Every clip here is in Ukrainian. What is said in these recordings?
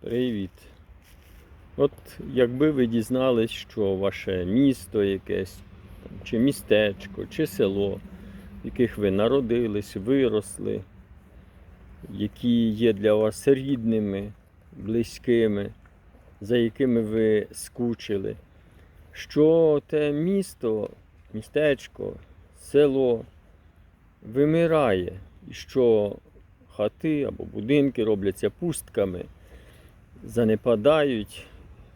Привіт. От якби ви дізнались, що ваше місто якесь, чи містечко, чи село, в яких ви народились, виросли, які є для вас рідними, близькими, за якими ви скучили, що те місто, містечко, село вимирає, і що хати або будинки робляться пустками занепадають,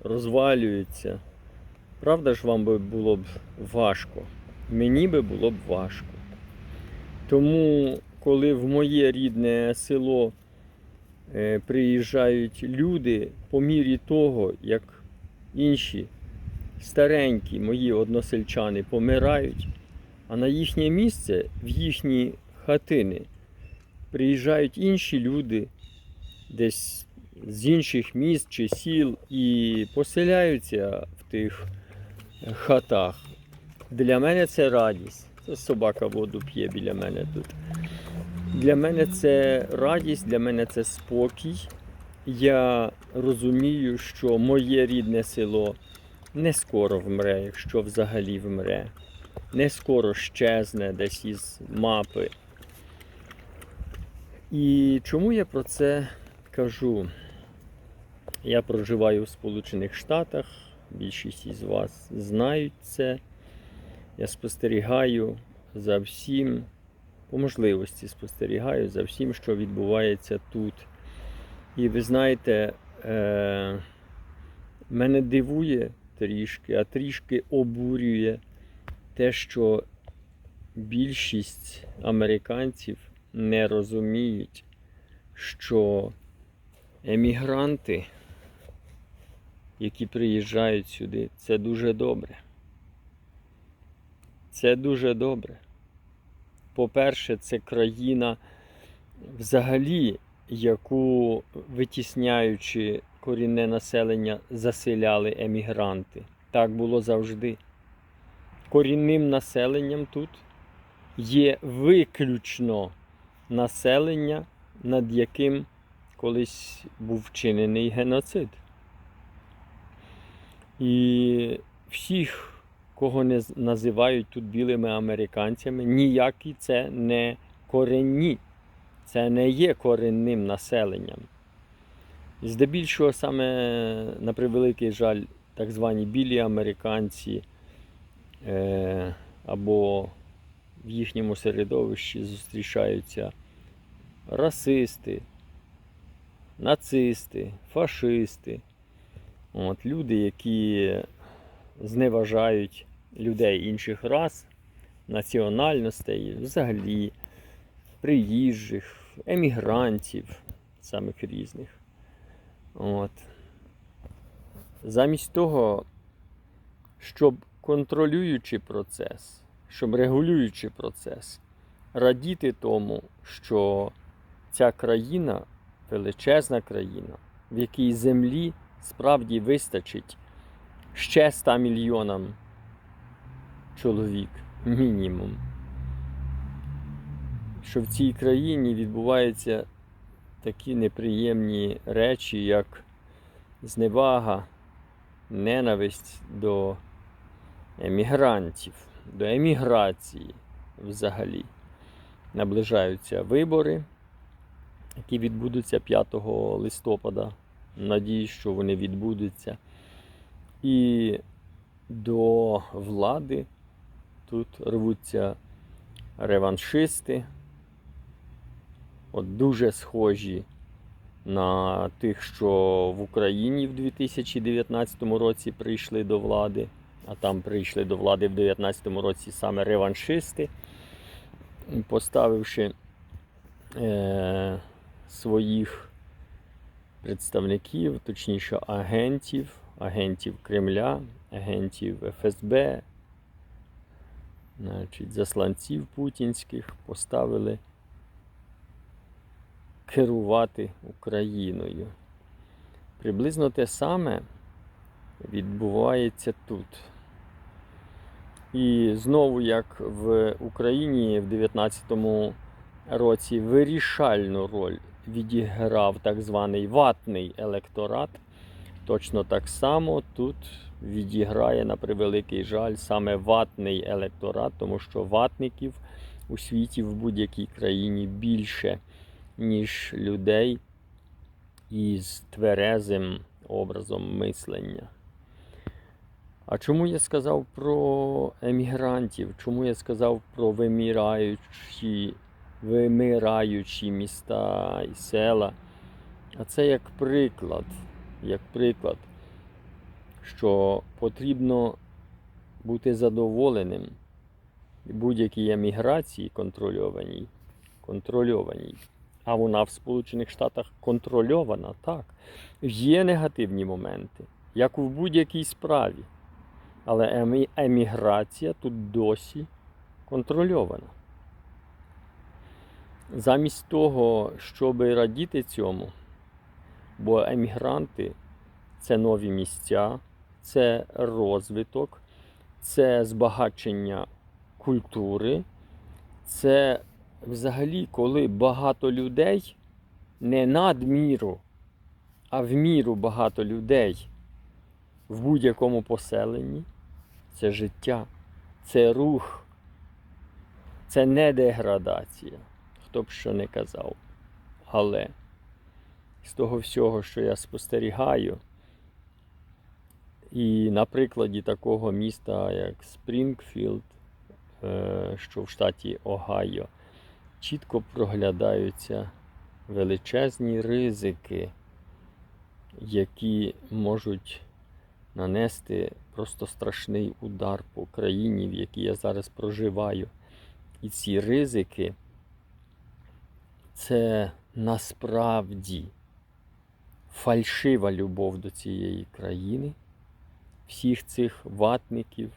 розвалюються. Правда ж вам би було б важко? Мені би було б важко. Тому, коли в моє рідне село е, приїжджають люди по мірі того, як інші старенькі мої односельчани помирають, а на їхнє місце, в їхні хатини, приїжджають інші люди, десь з інших міст чи сіл і поселяються в тих хатах. Для мене це радість. Це собака воду п'є біля мене тут. Для мене це радість, для мене це спокій. Я розумію, що моє рідне село не скоро вмре, якщо взагалі вмре. Не скоро щезне десь із мапи. І чому я про це кажу? Я проживаю в Сполучених Штатах, більшість із вас знають це. Я спостерігаю за всім, по можливості спостерігаю за всім, що відбувається тут. І ви знаєте, е, мене дивує трішки, а трішки обурює те, що більшість американців не розуміють, що емігранти, які приїжджають сюди, це дуже добре. Це дуже добре. По-перше, це країна, взагалі, яку витісняючи корінне населення, заселяли емігранти. Так було завжди. Корінним населенням тут є виключно населення, над яким колись був вчинений геноцид. І всіх, кого не називають тут білими американцями, ніякі це не коренні. Це не є коренним населенням. Здебільшого саме, на превеликий жаль, так звані білі американці е, або в їхньому середовищі зустрічаються расисти, нацисти, фашисти. От, люди, які зневажають людей інших рас, національностей, взагалі приїжджих, емігрантів самих різних. От. Замість того, щоб контролюючи процес, щоб регулюючи процес, радіти тому, що ця країна величезна країна, в якій землі справді вистачить ще 100 мільйонам чоловік мінімум. Що в цій країні відбуваються такі неприємні речі, як зневага, ненависть до емігрантів, до еміграції взагалі. Наближаються вибори які відбудуться 5 листопада. Надіюсь, що вони відбудуться. І до влади тут рвуться реваншисти, от дуже схожі на тих, що в Україні в 2019 році прийшли до влади, а там прийшли до влади в 2019 році саме реваншисти, поставивши е, своїх представників, точніше агентів, агентів Кремля, агентів ФСБ, значить, засланців путінських поставили керувати Україною. Приблизно те саме відбувається тут. І знову, як в Україні в 19-му році вирішальну роль відіграв так званий ватний електорат, точно так само тут відіграє на превеликий жаль саме ватний електорат, тому що ватників у світі в будь-якій країні більше, ніж людей із тверезим образом мислення. А чому я сказав про емігрантів? Чому я сказав про вимираючі, вимираючі міста і села? А це як приклад, як приклад, що потрібно бути задоволеним будь-якій еміграції контрольованій, контрольованій. А вона в Сполучених Штатах контрольована, так. Є негативні моменти, як у будь-якій справі. Але емі- еміграція тут досі контрольована. Замість того, щоб радіти цьому, бо емігранти це нові місця, це розвиток, це збагачення культури, це взагалі, коли багато людей не надміру, а в міру багато людей в будь-якому поселенні, це життя, це рух, це не деградація, хто б що не казав. Але з того всього, що я спостерігаю, і на прикладі такого міста, як Спрінгфілд, е, що в штаті Огайо, чітко проглядаються величезні ризики, які можуть нанести просто страшний удар по країні, в якій я зараз проживаю. І ці ризики це насправді фальшива любов до цієї країни, всіх цих ватників.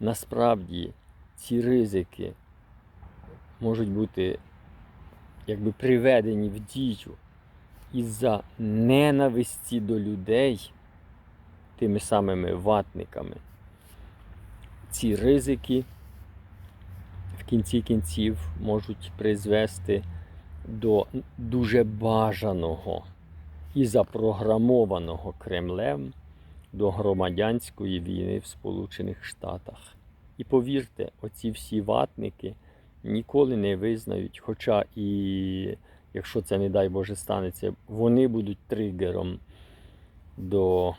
Насправді ці ризики можуть бути якби приведені в дію із-за ненависті до людей тими самими ватниками. Ці ризики в кінці кінців можуть призвести до дуже бажаного і запрограмованого Кремлем до громадянської війни в Сполучених Штатах. І повірте, оці всі ватники ніколи не визнають, хоча і якщо це, не дай Боже, станеться, вони будуть тригером до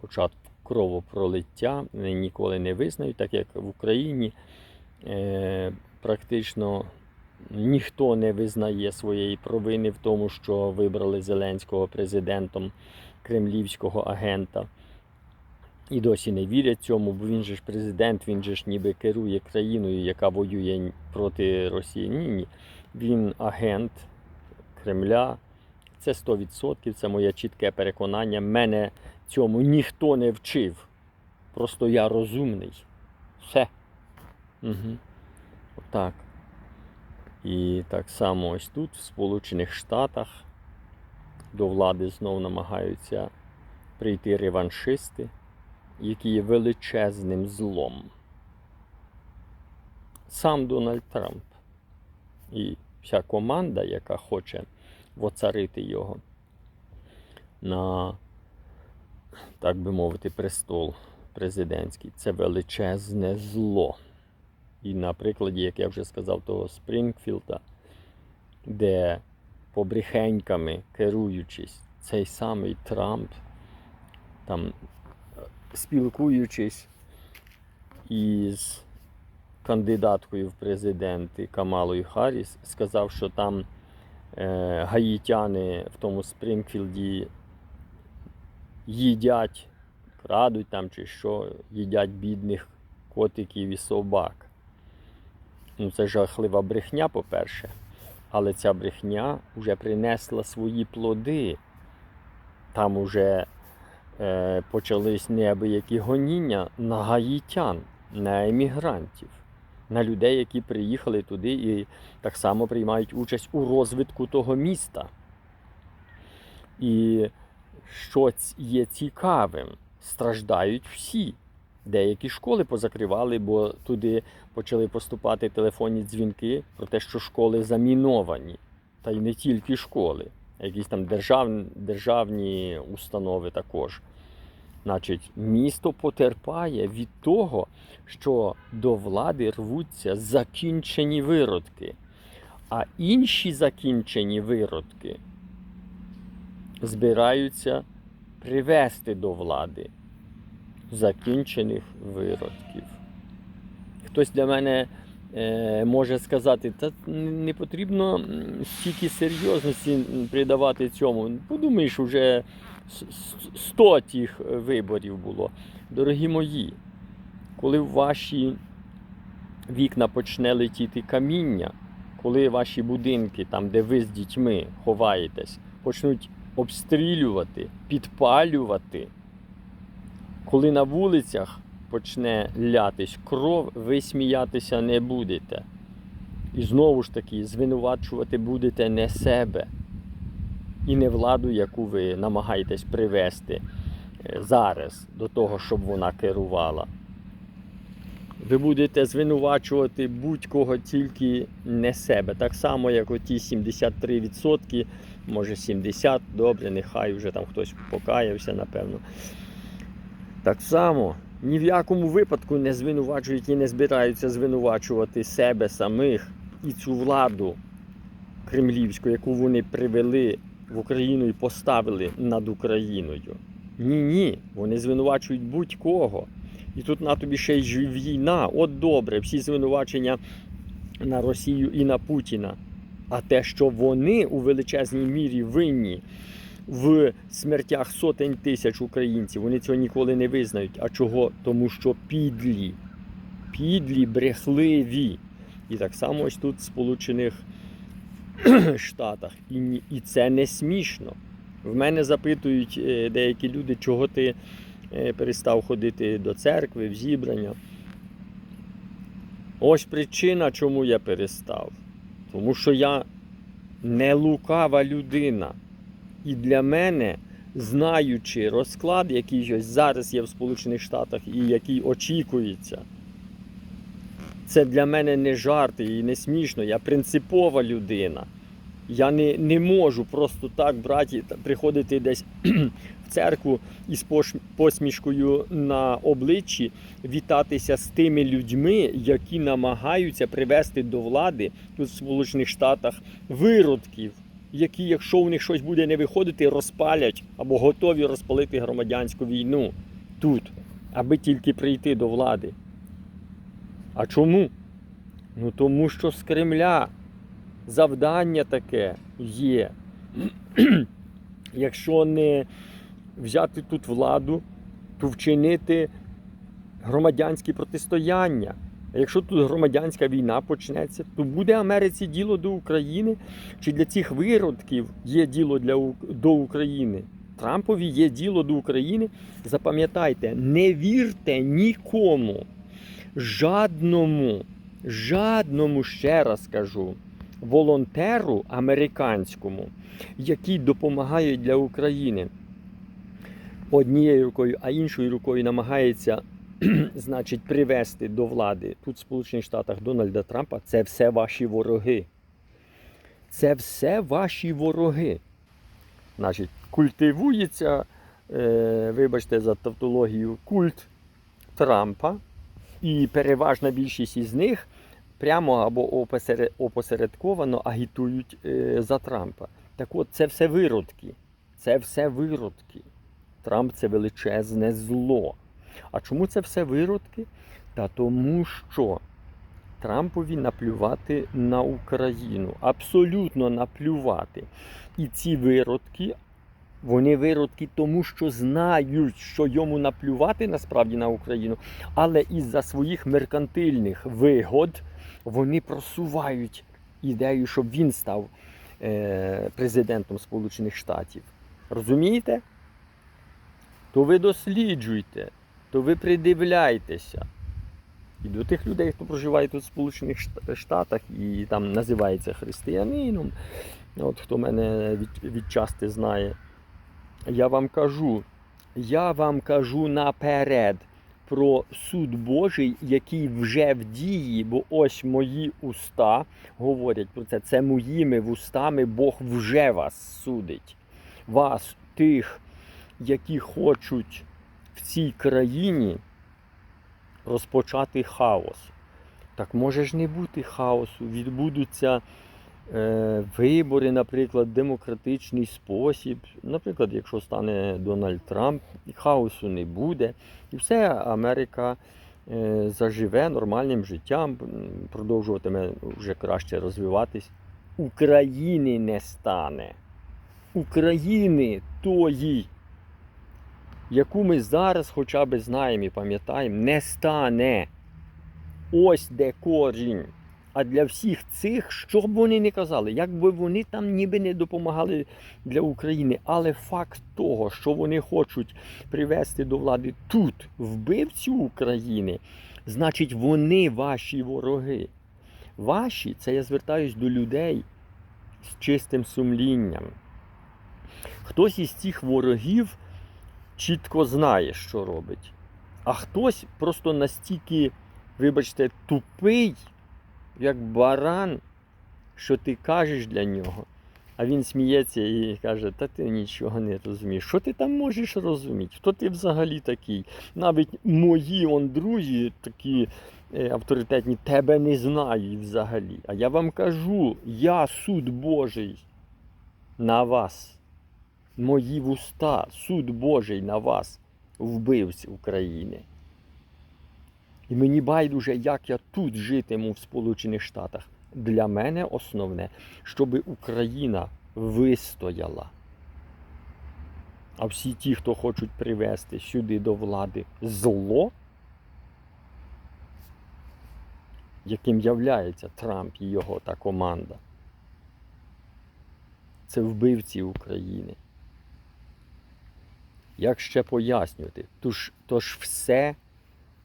початку кровопролиття, ніколи не визнають, так як в Україні е, практично ніхто не визнає своєї провини в тому, що вибрали Зеленського президентом кремлівського агента. І досі не вірять цьому, бо він же ж президент, він же ж ніби керує країною, яка воює проти Росії. Ні, ні. Він агент Кремля. Це 100%, це моє чітке переконання. Мене цьому ніхто не вчив. Просто я розумний. Все. Угу. Отак. І так само ось тут, в Сполучених Штатах, до влади знов намагаються прийти реваншисти, які є величезним злом. Сам Дональд Трамп і вся команда, яка хоче воцарити його на, так би мовити, престол президентський, це величезне зло. І на прикладі, як я вже сказав, того Спрінгфілда, де побрехеньками керуючись, цей самий Трамп, там е, спілкуючись із кандидаткою в президенти Камалою Харріс, сказав, що там е, гаїтяни в тому Спрінгфілді їдять, крадуть там чи що, їдять бідних котиків і собак. Ну, це жахлива брехня, по-перше. Але ця брехня вже принесла свої плоди. Там уже е, почались неабиякі гоніння на гаїтян, на емігрантів, на людей, які приїхали туди і так само приймають участь у розвитку того міста. І що є цікавим, страждають всі. Деякі школи позакривали, бо туди почали поступати телефонні дзвінки про те, що школи заміновані. та й не тільки школи, а якісь там державні, державні установи також. Значить, місто потерпає від того, що до влади рвуться закінчені виродки, а інші закінчені виродки збираються привести до влади закінчених виродків. Хтось для мене е, може сказати, та не потрібно стільки серйозності придавати цьому. Подумаєш, вже с- с- 100 тих виборів було. Дорогі мої, коли ваші вікна почне летіти каміння, коли ваші будинки, там, де ви з дітьми ховаєтесь, почнуть обстрілювати, підпалювати, коли на вулицях почне лятись кров, ви сміятися не будете. І знову ж таки, звинувачувати будете не себе і не владу, яку ви намагаєтесь привести е, зараз до того, щоб вона керувала. Ви будете звинувачувати будь-кого тільки не себе. Так само, як оті 73%, може 70%, добре, нехай вже там хтось покаявся, напевно. Так само ні в якому випадку не звинувачують і не збираються звинувачувати себе самих і цю владу кремлівську, яку вони привели в Україну і поставили над Україною. Ні, ні, вони звинувачують будь-кого. І тут на тобі ще й війна. От добре, всі звинувачення на Росію і на Путіна. А те, що вони у величезній мірі винні в смертях сотень тисяч українців, вони цього ніколи не визнають. А чого? Тому що підлі, підлі, брехливі. І так само ось тут в Сполучених Штатах. І, і це не смішно. В мене запитують е, деякі люди, чого ти е, перестав ходити до церкви, в зібрання. Ось причина, чому я перестав. Тому що я не лукава людина. І для мене, знаючи розклад, який зараз є в Сполучених Штатах і який очікується, це для мене не жарти і не смішно. Я принципова людина. Я не, не можу просто так брати, приходити десь в церкву із посмішкою на обличчі, вітатися з тими людьми, які намагаються привести до влади тут в Сполучених Штатах виродків, які, якщо у них щось буде не виходити, розпалять або готові розпалити громадянську війну тут, аби тільки прийти до влади. А чому? Ну тому що з Кремля завдання таке є. Якщо не взяти тут владу, то вчинити громадянські протистояння. Якщо тут громадянська війна почнеться, то буде Америці діло до України? Чи для цих виродків є діло для, до України? Трампові є діло до України. Запам'ятайте, не вірте нікому, жадному, жадному, ще раз кажу, волонтеру американському, який допомагає для України однією рукою, а іншою рукою намагається, значить, привести до влади тут в Сполучених Штатах Дональда Трампа, це все ваші вороги. Це все ваші вороги. Значить, культивується, е, вибачте за тавтологію, культ Трампа, і переважна більшість із них прямо або опосередковано агітують е, за Трампа. Так от, це все виродки. Це все виродки. Трамп це величезне зло. А чому це все виродки? Та тому що Трампові наплювати на Україну. Абсолютно наплювати. І ці виродки, вони виродки тому, що знають, що йому наплювати насправді на Україну, але із-за своїх меркантильних вигод вони просувають ідею, щоб він став е, президентом Сполучених Штатів. Розумієте? То ви досліджуйте, то ви придивляйтеся. І до тих людей, хто проживає тут в Сполучених Штатах і там називається християнином, от хто мене від, відчасти знає, я вам кажу, я вам кажу наперед, про суд Божий, який вже в дії, бо ось мої уста говорять про це. Це моїми вустами Бог вже вас судить. Вас, тих, які хочуть в цій країні розпочати хаос. Так може ж не бути хаосу. Відбудуться е, вибори, наприклад, демократичний спосіб. Наприклад, якщо стане Дональд Трамп, хаосу не буде. І все Америка е, заживе нормальним життям, продовжуватиме вже краще розвиватись. України не стане. України тої, яку ми зараз хоча б знаємо і пам'ятаємо, не стане. Ось де корінь. А для всіх цих, що б вони не казали, як би вони там ніби не допомагали для України, але факт того, що вони хочуть привести до влади тут вбивцю України, значить вони ваші вороги. Ваші, це я звертаюсь до людей з чистим сумлінням. Хтось із цих ворогів чітко знає, що робить, а хтось просто настільки, вибачте, тупий, як баран, що ти кажеш для нього, а він сміється і каже, та ти нічого не розумієш. Що ти там можеш розуміти? Хто ти взагалі такий? Навіть мої он друзі, такі е, авторитетні, тебе не знають взагалі. А я вам кажу, я суд Божий на вас. Мої вуста, суд Божий на вас, вбивці України. І мені байдуже, як я тут житиму в Сполучених Штатах. Для мене основне, щоб Україна вистояла. А всі ті, хто хочуть привести сюди до влади зло, яким являється Трамп і його та команда, це вбивці України. Як ще пояснювати? Тож, тож все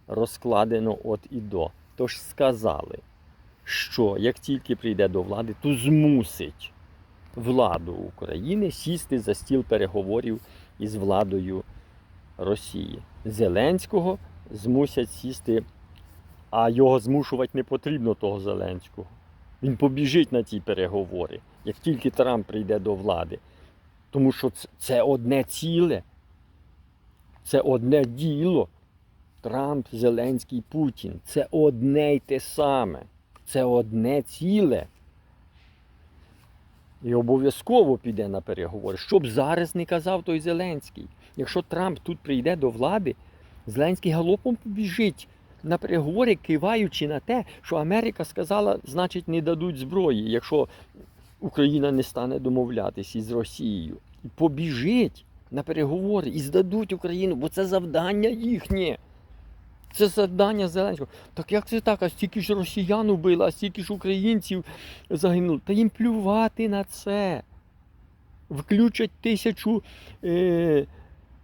розкладено от і до. Тож сказали, що як тільки прийде до влади, то змусить владу України сісти за стіл переговорів із владою Росії. Зеленського змусять сісти, а його змушувати не потрібно того Зеленського. Він побіжить на ті переговори, як тільки Трамп прийде до влади. Тому що це одне ціле. Це одне діло. Трамп, Зеленський, Путін. Це одне й те саме. Це одне ціле. І обов'язково піде на переговори. Щоб зараз не казав той Зеленський. Якщо Трамп тут прийде до влади, Зеленський галопом побіжить на переговори, киваючи на те, що Америка сказала, значить, не дадуть зброї, якщо Україна не стане домовлятися із Росією. Побіжить на переговори і здадуть Україну, бо це завдання їхнє. Це завдання Зеленського. Так як це так? А стільки ж росіян убили, а стільки ж українців загинуло. Та їм плювати на це. Включать тисячу е,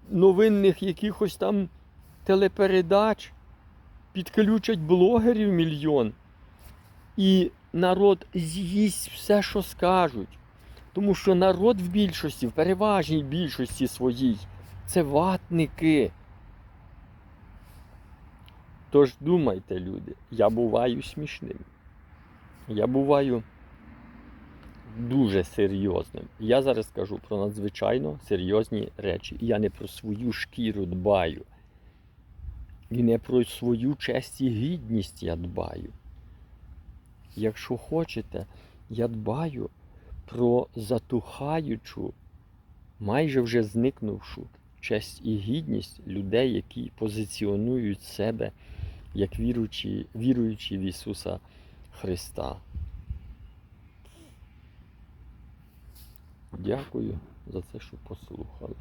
новинних якихось там телепередач, підключать блогерів мільйон. І народ з'їсть все, що скажуть. Тому що народ в більшості, в переважній більшості своїй, це ватники. Тож думайте, люди, я буваю смішним. Я буваю дуже серйозним. Я зараз кажу про надзвичайно серйозні речі. Я не про свою шкіру дбаю. І не про свою честь і гідність я дбаю. Якщо хочете, я дбаю про затухаючу, майже вже зникнувшу честь і гідність людей, які позиціонують себе як віруючі, віруючі в Ісуса Христа. Дякую за це, що послухали.